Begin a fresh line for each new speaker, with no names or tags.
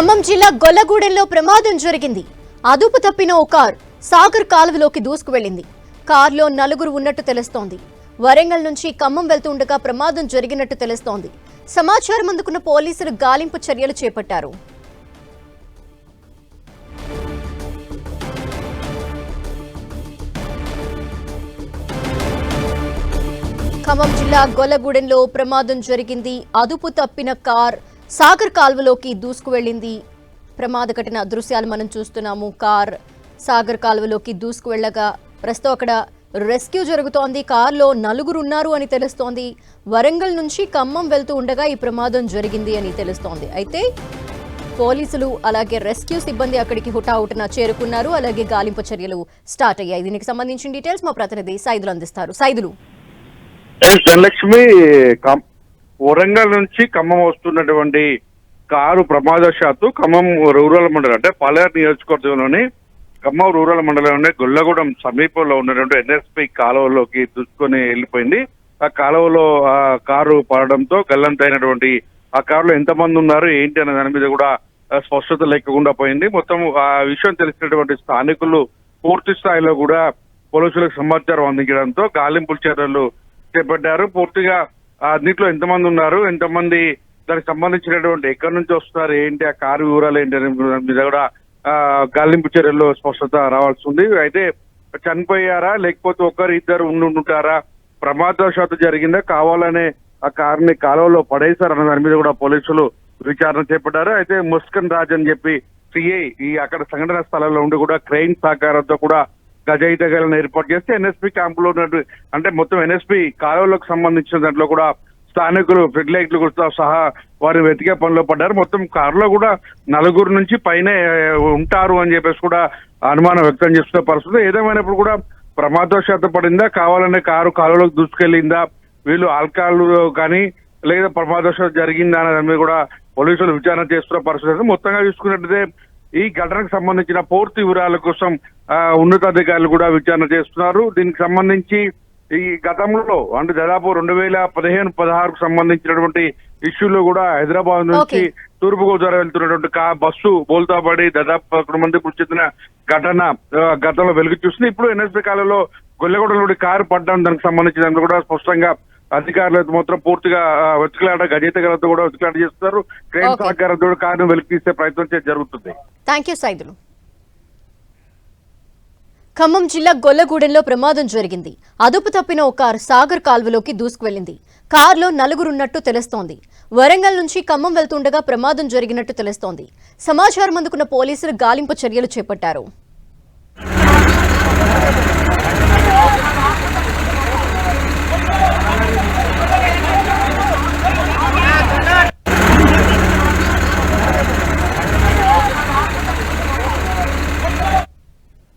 ఖమ్మం జిల్లా గొల్లగూడెంలో ప్రమాదం జరిగింది. అదుపు తప్పిన ఓ కార్ సాగర్ కాలువలోకి దూసుకు వెళ్ళింది కారులో నలుగురు ఉన్నట్టు తెలుస్తోంది. వరంగల్ నుంచి ఖమ్మం వెళ్తుండగా ప్రమాదం జరిగినట్టు తెలుస్తోంది. సమాచారం అందుకున్న పోలీసులు గాలింపు చర్యలు చేపట్టారు. ఖమ్మం జిల్లా గొల్లగూడెంలో ప్రమాదం జరిగింది. అదుపు తప్పిన కార్ సాగర్ కాల్వలోకి దూసుకు వెళ్ళింది ప్రమాద ఘటన దృశ్యాలు మనం చూస్తున్నాము. కార్ సాగర్ కాలువలోకి దూసుకు వెళ్ళగా ప్రస్తుతం అక్కడ రెస్క్యూ జరుగుతోంది. కారులో నలుగురు ఉన్నారు అని తెలుస్తోంది. వరంగల్ నుంచి ఖమ్మం వెళ్తూ ఉండగా ఈ ప్రమాదం జరిగింది అని తెలుస్తోంది. అయితే పోలీసులు అలాగే రెస్క్యూ సిబ్బంది అక్కడికి హుటాహుటిన చేరుకున్నారు. అలాగే గాలింపు చర్యలు స్టార్ట్ అయ్యాయి. దీనికి సంబంధించిన డీటెయిల్స్ మా ప్రతినిధి సైదులు అందిస్తారు. సైదులు.
ధనలక్ష్మి వరంగల్ నుంచి ఖమ్మం వస్తున్నటువంటి కారు ప్రమాదశాత్తు ఖమ్మం రూరల్ మండలం అంటే పాలేరు నియోజకవర్గంలోని ఖమ్మం రూరల్ మండలంలోని గొల్లగూడెం సమీపంలో ఉన్నటువంటి ఎన్ఎస్పి కాలువలోకి దూసుకొని వెళ్ళిపోయింది. ఆ కాలువలో ఆ కారు పడడంతో గల్లంతైనటువంటి ఆ కారులో ఎంతమంది ఉన్నారు ఏంటి అనే దాని మీద కూడా స్పష్టత లేకుండా పోయింది. మొత్తం ఆ విషయం తెలిసినటువంటి స్థానికులు పూర్తి స్థాయిలో కూడా పోలీసులకు సమాచారం అందించడంతో గాలింపుల చర్యలు చేపట్టారు. పూర్తిగా దీంట్లో ఎంతమంది ఉన్నారు ఎంతమంది దానికి సంబంధించినటువంటి ఎక్కడి నుంచి వస్తున్నారు ఏంటి ఆ కారు వివరాలు ఏంటి అనే దాని మీద కూడా గాలింపు చర్యల్లో స్పష్టత రావాల్సి ఉంది. అయితే చనిపోయారా లేకపోతే ఒకరు ఇద్దరు ఉండి ఉంటారా ప్రమాదవశాత్తు జరిగిందా కావాలనే ఆ కారుని కాలువలో పడేశారన్న దాని మీద కూడా పోలీసులు విచారణ చేపట్టారు. అయితే ముస్కన్ రాజ్ అని చెప్పి సిఐ ఈ అక్కడ సంఘటన స్థలంలో ఉండి కూడా క్రెయిన్ సహకారంతో కూడా గజయితగాలను ఏర్పాటు చేస్తే ఎన్ఎస్పి క్యాంపులో ఉన్నట్టు అంటే మొత్తం ఎన్ఎస్పి కాలువలకు సంబంధించిన దాంట్లో కూడా స్థానికులు ఫెడ్ లైట్లు కూడా సహా వారు వెతికే పనిలో పడ్డారు. మొత్తం కారులో కూడా నలుగురు నుంచి పైనే ఉంటారు అని చెప్పేసి కూడా అనుమానం వ్యక్తం చేస్తున్న పరిస్థితి. ఏదేమైనప్పుడు కూడా ప్రమాదవశాత్తు పడిందా కావాలనే కారు కాలువలోకి దూసుకెళ్ళిందా? వీళ్ళు ఆల్కహాల్ కానీ లేదా ప్రమాదవశాత్తు జరిగిందా అనే దాని మీద కూడా పోలీసులు విచారణ చేస్తున్న పరిస్థితి. మొత్తంగా చూసుకున్నట్టయితే ఈ ఘటనకు సంబంధించిన పూర్తి వివరాల కోసం ఉన్నతాధికారులు కూడా విచారణ చేస్తున్నారు దీనికి సంబంధించి ఈ గతంలో అంటే దాదాపు రెండు వేల పదిహేను పదహారుకు సంబంధించినటువంటి ఇష్యూలో కూడా హైదరాబాద్ నుంచి. తూర్పు గోదావరి వెళ్తున్నటువంటి కా బస్సు బోల్తా పడి దాదాపు పదకొండు మంది మృతి చెందిన ఘటన గతంలో వెలుగు చూస్తుంది ఇప్పుడు ఎన్ఎస్పీ కాలంలో గొల్లగూడలోని కారు పడ్డం దానికి సంబంధించిన దాంట్లో కూడా స్పష్టంగా అధికారులు మాత్రం పూర్తిగా వెతుకులాట గజేతగాలతో కూడా వెతుకులాట చేస్తున్నారు. Crime
Okay.
సహకారంతో కారును వెలికి తీసే ప్రయత్నం జరుగుతుంది.
థ్యాంక్ యూ సైదులు ఖమ్మం జిల్లా గొల్లగూడెంలో ప్రమాదం జరిగింది. అదుపు తప్పిన ఓ కారు సాగర్ కాల్వలోకి దూసుకువెళ్ళింది కారులో నలుగురున్నట్టు తెలుస్తోంది. వరంగల్ నుంచి ఖమ్మం వెళ్తుండగా ప్రమాదం జరిగినట్టు తెలుస్తోంది. సమాచారం అందుకున్న పోలీసులు గాలింపు చర్యలు చేపట్టారు.